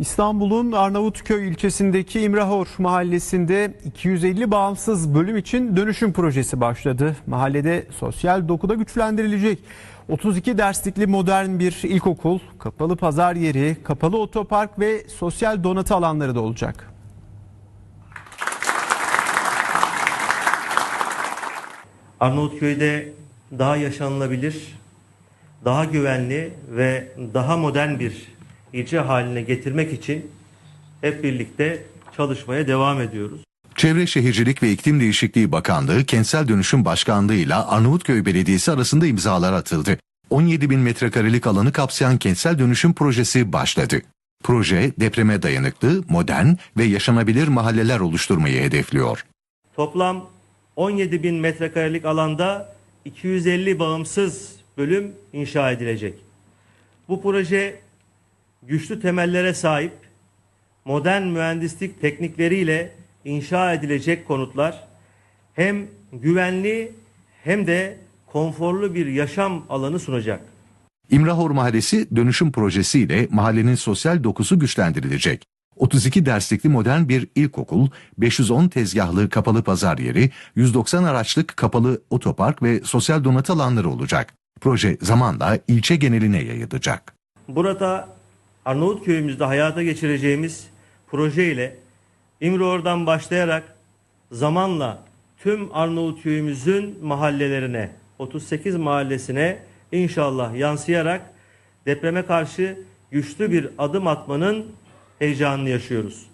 İstanbul'un Arnavutköy ilçesindeki İmrahor mahallesinde 250 bağımsız bölüm için dönüşüm projesi başladı. Mahallede sosyal dokuda güçlendirilecek 32 derslikli modern bir ilkokul, kapalı pazar yeri, kapalı otopark ve sosyal donatı alanları da olacak. Arnavutköy'de daha yaşanılabilir, daha güvenli ve daha modern bir ilçe haline getirmek için hep birlikte çalışmaya devam ediyoruz. Çevre Şehircilik ve İklim Değişikliği Bakanlığı Kentsel Dönüşüm Başkanlığı ile Arnavutköy Belediyesi arasında imzalar atıldı. 17 bin metrekarelik alanı kapsayan kentsel dönüşüm projesi başladı. Proje depreme dayanıklı, modern ve yaşanabilir mahalleler oluşturmayı hedefliyor. Toplam 17 bin metrekarelik alanda 250 bağımsız bölüm inşa edilecek. Bu proje güçlü temellere sahip, modern mühendislik teknikleriyle inşa edilecek konutlar hem güvenli hem de konforlu bir yaşam alanı sunacak. İmrahor Mahallesi dönüşüm projesiyle mahallenin sosyal dokusu güçlendirilecek. 32 derslikli modern bir ilkokul, 510 tezgahlı kapalı pazar yeri, 190 araçlık kapalı otopark ve sosyal donatı alanları olacak. Proje zamanla ilçe geneline yayılacak. Burada Arnavutköy'ümüzde hayata geçireceğimiz proje ile İmroğur'dan başlayarak zamanla tüm Arnavutköy'ümüzün mahallelerine 38 mahallesine inşallah yansıyarak depreme karşı güçlü bir adım atmanın heyecanını yaşıyoruz.